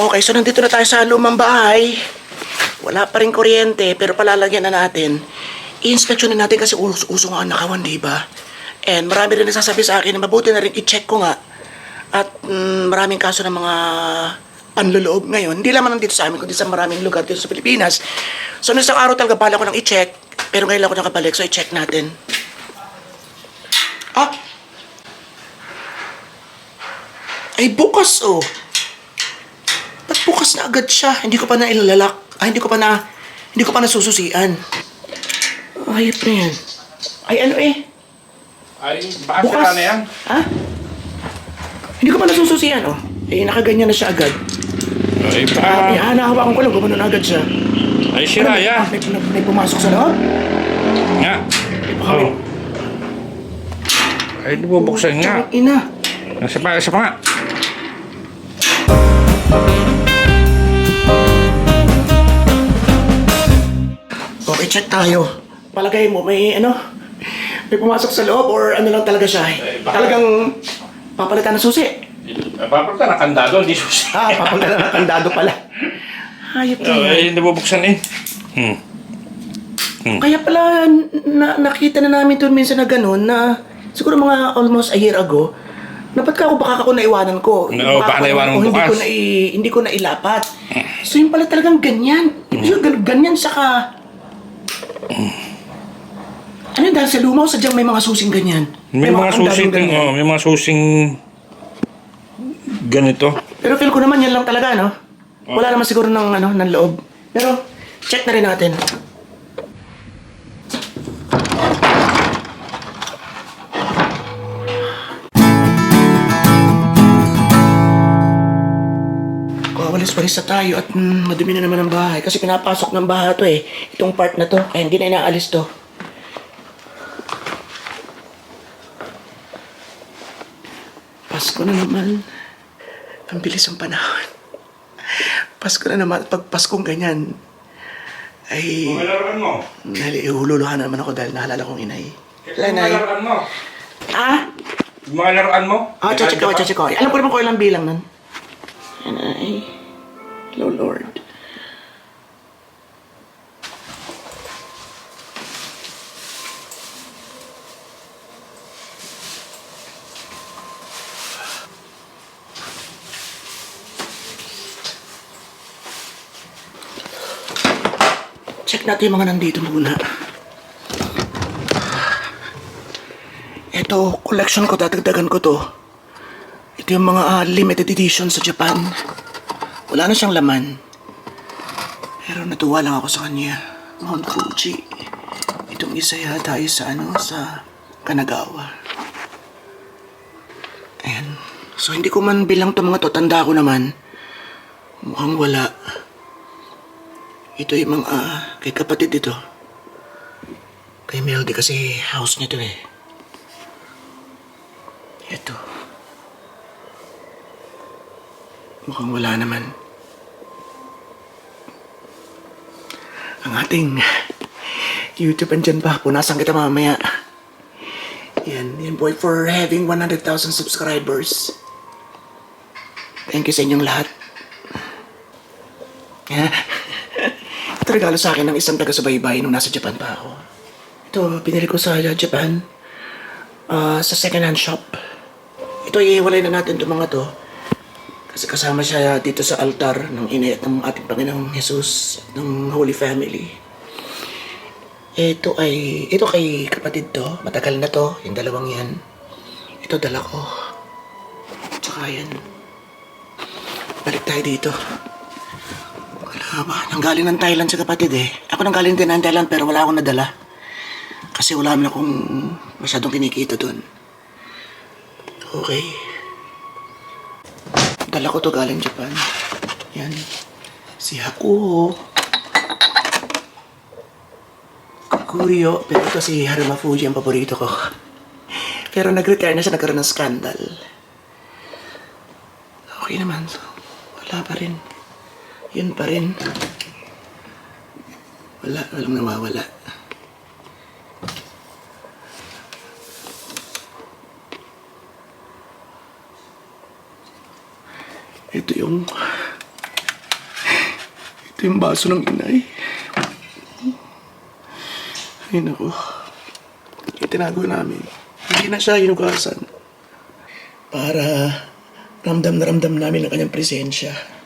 Okay, so nandito na tayo sa lumang bahay. Wala pa rin kuryente, pero palalagyan na natin. I-inspeksyon na natin kasi uso, uso nga ang nakawan, di ba? And marami rin nagsasabi sa akin na mabuti na rin i-check ko nga. At mm, maraming kaso ng mga panluloob ngayon. Hindi lamang dito sa amin, kundi sa maraming lugar dito sa Pilipinas. So, nung isang araw talaga bala ko nang i-check. Pero ngayon lang ako nakabalik, so i-check natin. Ah! Ay, bukas oh! Bukas na agad siya? Hindi ko pa na ilalak. Ay, hindi ko pa na... Hindi ko pa nasususian. Ayop na yan. Ay, ano eh? Ay, baka Bukas. sira na yan. Ha? Hindi ko pa nasususian, oh. Eh, nakaganyan na siya agad. Ay, Ah, baka... uh, hanahawakan ko lang, gumano na agad siya. Ay, sira Ano, yan. May, may, may pumasok sa loob? Nga. Oh. Ay, di bubuksan nga. Ina. Nasa pa, isa pa nga. Check tayo. Palagay mo, may ano? May pumasok sa loob or ano lang talaga siya? Eh, baka- Talagang papalitan ng susi. Papunta na kandado, hindi susi. Ah, papalitan ng kandado pala. Hayop na yan. Ay, hindi bubuksan eh. Hmm. Kaya pala na, nakita na namin doon minsan na gano'n na siguro mga almost a year ago na ba't ka ako baka ako naiwanan ko. Oo, baka ako- naiwanan mo hindi ko na i- hindi ko na ilapat. So yun pala talagang ganyan. Ibig sabihin, gan- ganyan saka ano dahil sa lumaw, sadyang may mga susing ganyan. May, mga kandadong susing, ganyan. oh, may mga susing ganito. Pero feel ko naman yan lang talaga, no? Wala naman siguro ng, ano, ng loob. Pero, check na rin natin. Kawalis-walis na tayo at mm, madumi na naman ang bahay. Kasi pinapasok ng bahay to eh. Itong part na to. Kaya hindi na inaalis to. Pasko na naman. Ang bilis ng panahon. Pasko na naman. Pag Paskong ganyan, ay laruan mo. nalihululuhan naman ako dahil nahalala kong inay. Nay. laruan mo. Ah? Mga laruan mo. Ah, check ko, check ko. Alam ko naman kung ilang bilang nun. Inay. Hello, Lord. Check natin yung mga nandito muna. Ito, collection ko, dadagdagan ko to. Ito yung mga ah, limited edition sa Japan. Wala na siyang laman. Pero natuwa lang ako sa kanya. Mount Fuji. Itong isa yata ay sa ano, sa Kanagawa. Ayan. So hindi ko man bilang to mga to, tanda ko naman. Mukhang wala. Ito yung mga ah, kay kapatid ito. Kay Melody kasi house niya to eh. Ito. Mukhang wala naman. Ang ating YouTube andyan pa. Punasan kita mamaya. Yan. Yan boy for having 100,000 subscribers. Thank you sa inyong lahat. Ito regalo sa akin ng isang taga-subaybay nung nasa Japan pa ako. Ito, pinili ko sa Japan. Ah, sa second-hand shop. Ito, iiwalay na natin itong mga to. Kasi kasama siya dito sa altar ng inay at ng ating Panginoong Jesus at ng Holy Family. Ito ay, ito kay kapatid to. Matagal na to, yung dalawang yan. Ito dala ko. Tsaka yan. Balik tayo dito. Ba? Nanggaling ng Thailand sa kapatid eh. Ako nanggaling din ng Thailand pero wala akong nadala. Kasi wala naman akong masyadong kinikita doon. Okay. Dala ko to galing Japan. Yan. Si Hakuho. Kukuryo. Pero ito si Haruma Fuji ang paborito ko. Pero nag-retire na siya, nagkaroon ng scandal. Okay naman. So, wala pa rin. Yun pa rin. Wala, walang nawawala. Ito yung... Ito yung baso ng inay. Ay, naku. Itinago namin. Hindi na siya hinugasan. Para ramdam na ramdam namin ang kanyang presensya.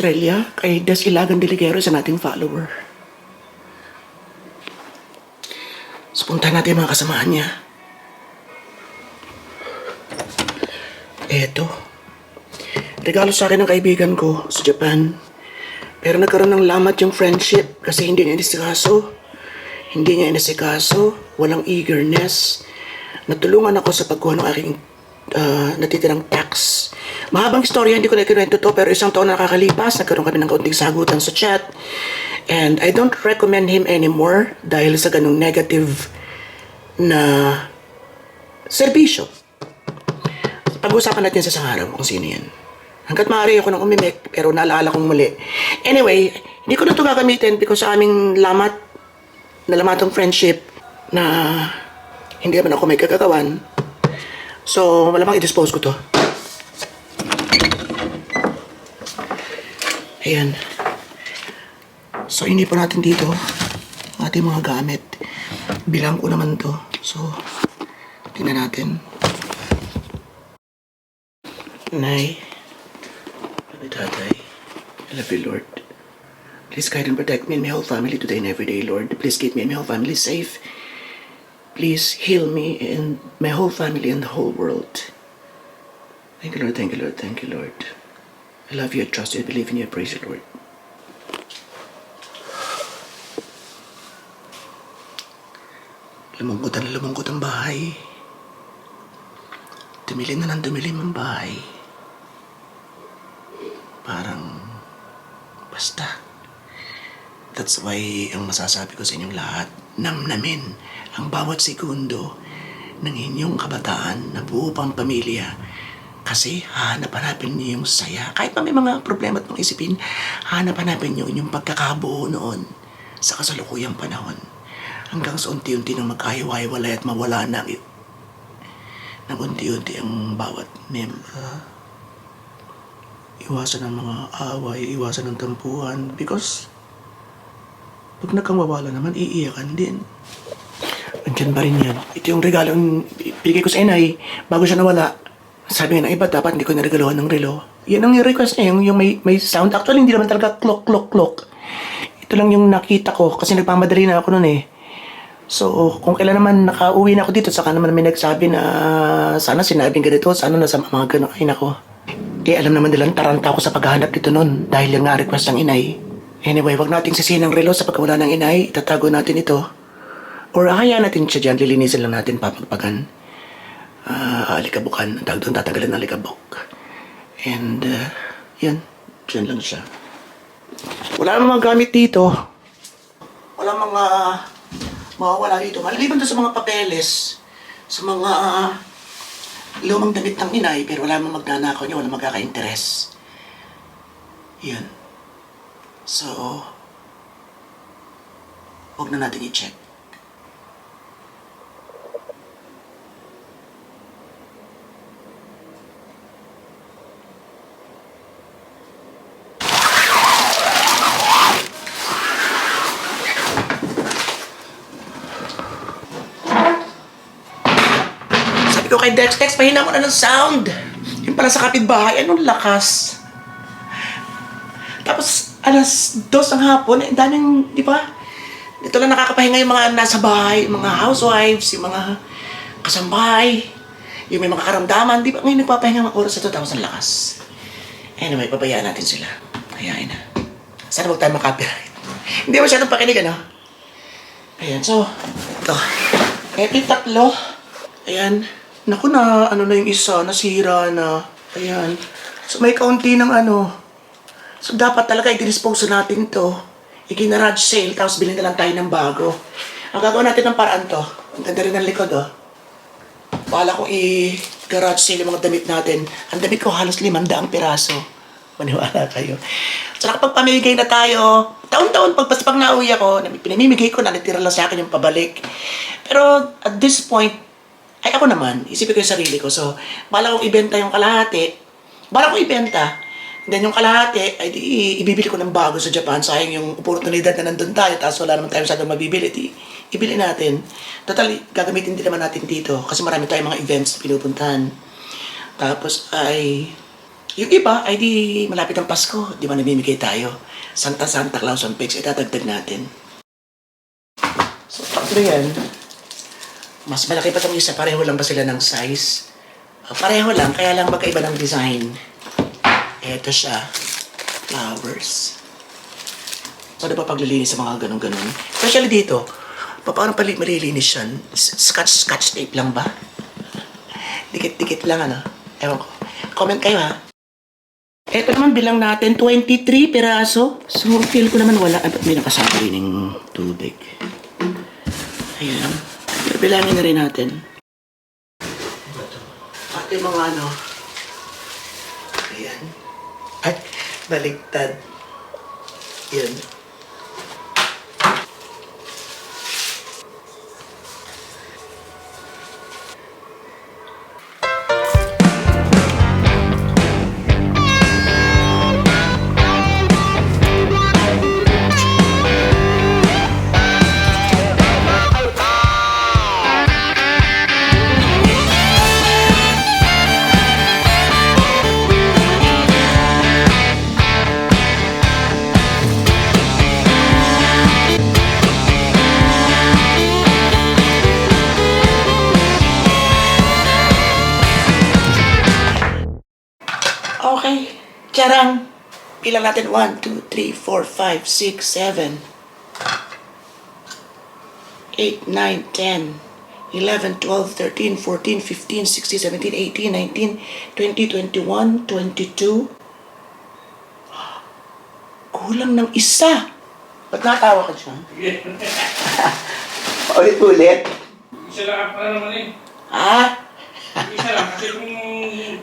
Australia kay Des Ilagan Deligero sa nating follower. So, punta natin mga kasamahan niya. Eto. Regalo sa akin ng kaibigan ko sa Japan. Pero nagkaroon ng lamat yung friendship kasi hindi niya inisikaso. Hindi niya inisikaso. Walang eagerness. Natulungan ako sa pagkuha ng aking ah, natitirang tax. Mahabang istorya, hindi ko na ikinuwento to, pero isang taon na nakakalipas, nagkaroon kami ng kaunting sagutan sa chat. And I don't recommend him anymore dahil sa ganung negative na serbisyo. Pag-usapan natin sa isang kung sino yan. Hanggat maaari ako nang umimik, pero naalala kong muli. Anyway, hindi ko na ito gagamitin because sa aming lamat, na lamatong friendship, na hindi naman ako may kagagawan. So, malamang i-dispose ko to. Ayan. So, inipon natin dito ang ating mga gamit. Bilang ko naman to. So, tingnan natin. Nay, you, Tatay. I love you, Lord. Please guide and protect me and my whole family today and every day, Lord. Please keep me and my whole family safe. Please heal me and my whole family and the whole world. Thank you, Lord. Thank you, Lord. Thank you, Lord. I love you. I trust you. I believe in you. I praise you, Lord. Lumungkot na lumungkot ang bahay. Dumilim na ng dumilim ang bahay. Parang basta. That's why ang masasabi ko sa inyong lahat, namnamin ang bawat segundo ng inyong kabataan na buo pang pamilya. Kasi hanap-hanapin niyo yung saya. Kahit pa may mga problema at mga isipin, hanap-hanapin niyo yung pagkakabuo noon sa kasalukuyang panahon. Hanggang sa unti-unti nang magkahiwa-hiwalay at mawala na ng unti-unti ang bawat membro. Iwasan ang mga away, iwasan ang tampuhan because pag nagkamawala naman, iiyakan din. Andyan pa rin yan. Ito yung regalo yung bigay ko sa inay bago siya nawala. Sabi nga ng iba, dapat hindi ko naregaluhan ng relo. Yan ang request niya, yung, yung may, may sound. Actually, hindi naman talaga clock, clock, clock. Ito lang yung nakita ko kasi nagpamadali na ako noon eh. So, kung kailan naman nakauwi na ako dito, saka naman may nagsabi na sana sinabing ganito, sana nasa mga ganun ay nako. Eh, alam naman nilang taranta ako sa paghahanap dito noon dahil yung nga request ng inay. Anyway, wag nating sisihin ang relo sa pagkawala ng inay, itatago natin ito. Or hayaan natin siya dyan, lilinisin lang natin, papagpagan. Ah, alikabukan, ang tawag doon, tatanggalin ng alikabok. And, uh, yan, dyan lang siya. Wala namang gamit dito. Wala mga mawawala dito. Maliban doon sa mga papeles, sa mga ah, lumang damit ng inay, pero wala namang magnanakaw niya, wala magkaka-interest. Yan. So, huwag na natin i-check. Sabi ko kay Dex, Dex, pahina mo na ng sound. Yung pala sa kapitbahay, anong lakas. Alas dos ng hapon, eh, daming, di ba? Dito lang nakakapahinga yung mga nasa bahay, mga housewives, yung mga kasambahay, yung may mga karamdaman, di ba? Ngayon nagpapahinga mga oras sa ito, tapos ang lakas. Anyway, pabayaan natin sila. Hayaan na. Sana huwag tayo makapiright. Hindi masyadong pakinig, ano? Ayan, so, ito. Eto yung tatlo. Ayan. Naku na, ano na yung isa, nasira na. Ayan. So, may kaunti ng ano. So, dapat talaga i-dispose natin to. I-garage sale, tapos bilhin na lang tayo ng bago. Ang gagawin natin ng paraan to. Ang ganda rin ng likod, oh. Bala ko i-garage sale yung mga damit natin. Ang damit ko halos limandaang piraso. Maniwala kayo. So nakapag pamimigay na tayo, taon-taon pag pag nauwi ako, pinamimigay ko na, natira lang sa akin yung pabalik. Pero at this point, ay ako naman, isipin ko yung sarili ko. So, bala kong ibenta yung kalahati. Bala kong ibenta. Then yung kalahati, ay di, ibibili ko ng bago sa Japan. Sayang yung oportunidad na nandun tayo, tapos wala naman tayo masyadong mabibili. Di, ibili natin. Total, gagamitin din naman natin dito. Kasi marami tayong mga events na pinupuntahan. Tapos ay, yung iba ay di malapit ang Pasko. Di ba namimigay tayo? Santa Santa Claus on Pigs, itatagdag natin. So, tatlo yan. Mas malaki pa itong isa, pareho lang ba sila ng size? Pareho lang, kaya lang magkaiba ng design. Ito siya, flowers. Paano pa paglilinis sa mga ganun-ganun? Especially dito, pa- paano pali malilinis yan? Scotch, scotch tape lang ba? Dikit-dikit lang ano? Ewan ko. Comment kayo ha. Ito naman bilang natin, 23 piraso. So, feel ko naman wala. Ay, ba't may nakasama rin ng tubig? Ayan. Pero bilangin na rin natin. At yung mga ano. Ayan. Ay, baligtad. Yan. Charang. Bilang natin 1, 2, 3, 4, 5, 6, 7, 8, 9, 10, 11, 12, 13, 14, 15, 16, 17, 18, 19, 20, 21, 22. Kulang ng isa. Ba't natawa ka dyan? Ulit-ulit. Isa lang pa naman eh. Ha? Isa lang kasi kung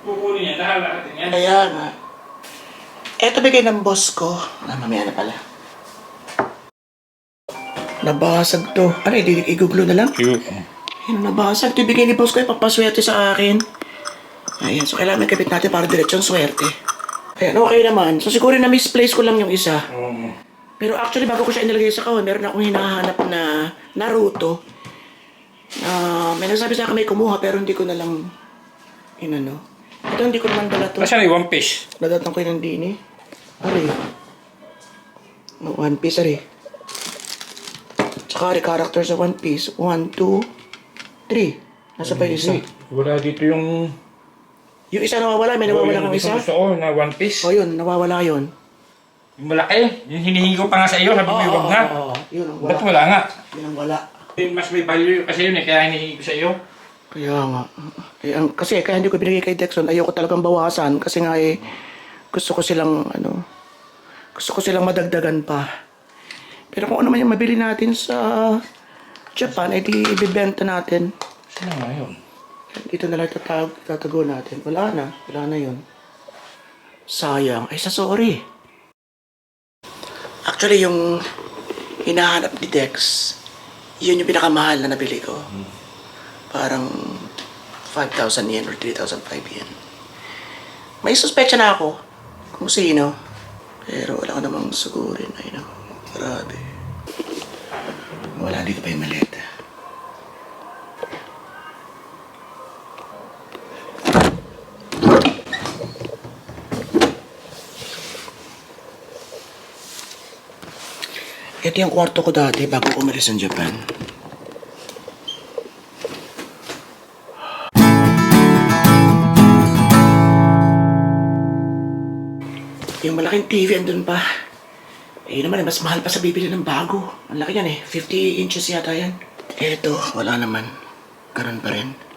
kukunin yan, lahat natin yan. Kaya nga. Eto bigay ng boss ko. Ah, mamaya na pala. Nabasag to. Ano, i- iguglo na lang? Cute. Ayun, nabasag. Ito bigay ni boss ko, ipapaswerte sa akin. Ayan, so kailangan may kapit natin para diretsyon swerte. Ayan, okay naman. So siguro na misplace ko lang yung isa. Oo. Pero actually, bago ko siya inilagay sa kahon, meron akong hinahanap na Naruto. Na may nasabi sa akin may kumuha, pero hindi ko na lang inano. Ito hindi ko naman dala to. Yung One Piece? Nadatang ko yung dini. Ari. No, One Piece, ari. Tsaka ari, character sa One Piece. One, two, three. Nasa pa yung isa? Wala dito yung... Yung isa nawawala, may nawawala kang isa? ko na One Piece. O yun, nawawala yun. Yung malaki. Yung hinihingi ko pa nga sa iyo, sabi mo yung wag na. oo, oo. Yun ang Ba't wala. wala nga? Yun ang wala. Mas may value kasi yun eh, kaya hinihingi ko sa iyo. Kaya nga. Eh, ang, kasi kaya hindi ko binigay kay Dexon, ayoko talagang bawasan kasi nga eh, gusto ko silang, ano, gusto ko silang madagdagan pa. Pero kung ano man yung mabili natin sa Japan, eh di ibibenta natin. Sino nga yun? Dito na lang tatag, tatago natin. Wala na. Wala na yun. Sayang. Ay, sa sorry. Actually, yung hinahanap ni Dex, yun yung pinakamahal na nabili ko. Parang 5,000 yen or 3,005 yen. May suspecha na ako kung sino. Pero wala ko namang sugurin. Ay, no. Grabe. Wala dito pa yung maliit. Ito yung kwarto ko dati bago umalis ng Japan. Malaking TV andun pa. Eh naman, mas mahal pa sa bibili ng bago. Ang laki yan eh. 50 inches yata yan. Eto, wala naman. Karon pa rin.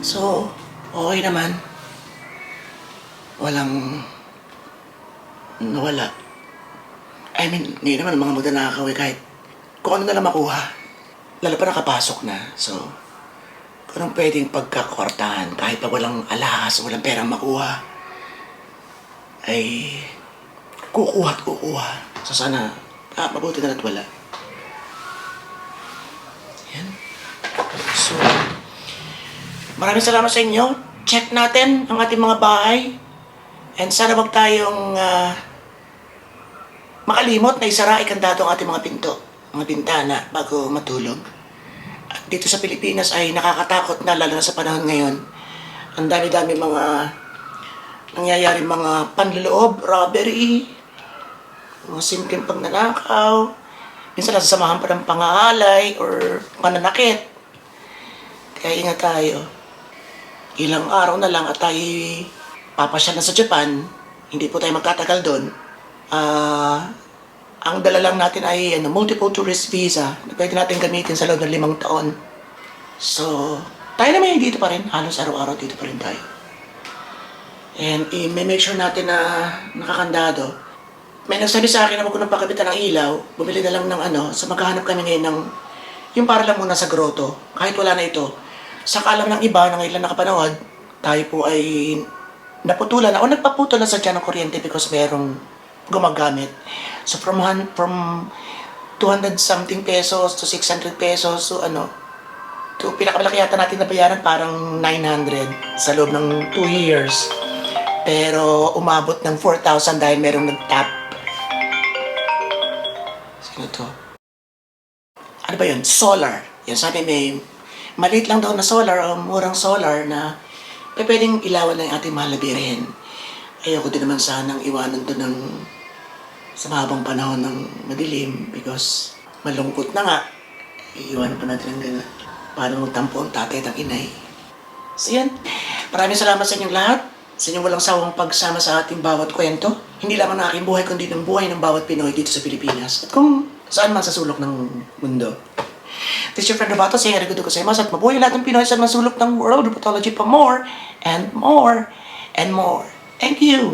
So, okay naman. Walang nawala. I mean, hindi naman mga magnanakaw eh, kahit kung ano na lang makuha. Lalo pa nakapasok na. So, kung anong pwedeng pagkakwartahan, kahit pa walang alahas, walang perang makuha, ay kukuha at kukuha. So sana, ah, mabuti na at wala. Yan. Maraming salamat sa inyo. Check natin ang ating mga bahay. And sana wag tayong ah, makalimot na isara ikandado ang ating mga pinto, mga bintana bago matulog. At dito sa Pilipinas ay nakakatakot na lalo na sa panahon ngayon. Ang dami-dami mga nangyayari mga panloloob, robbery, mga simpleng pagnanakaw, minsan nasasamahan pa ng pangahalay or pananakit. Kaya ingat tayo. Ilang araw na lang at tayo papasya na sa Japan, hindi po tayo magtatagal doon. Ah, ang dala lang natin ay ano, multiple tourist visa na pwede natin gamitin sa loob ng limang taon. So, tayo naman dito pa rin. Halos araw-araw dito pa rin tayo. And i-make sure natin na nakakandado. May nagsabi sa akin na wag ko nang pakabitan ng ilaw, bumili na lang ng ano, so maghahanap kami ngayon ng yung para lang muna sa grotto, kahit wala na ito. Sa kaalam ng iba na ngayon lang nakapanood, tayo po ay naputulan na o nagpaputol na sa ng kuryente because merong gumagamit. So from, from 200 something pesos to 600 pesos, so ano, to pinakamalaki yata natin na bayaran parang 900 sa loob ng 2 years. Pero umabot ng 4,000 dahil merong nag-tap. Sino to? Ano ba yun? Solar. Yan sabi may maliit lang daw na solar o murang solar na may pwedeng ilawan ng ating mahal na. Ayoko din naman sanang iwanan to ng sa mahabang panahon ng madilim because malungkot na nga. Iiwanan pa natin ang gano'n. Paano magtampo ang tatay at ang inay. So yan. Maraming salamat sa inyong lahat. Sa inyong walang sawang pagsama sa ating bawat kwento. Hindi lamang ng aking buhay, kundi ng buhay ng bawat Pinoy dito sa Pilipinas. At kung saan man sa sulok ng mundo. Your friend Robato saying arigato gozaimasu at mabuhay lahat ng Pinoy sa mga sulok ng world. Rheumatology pa more and more and more. Thank you!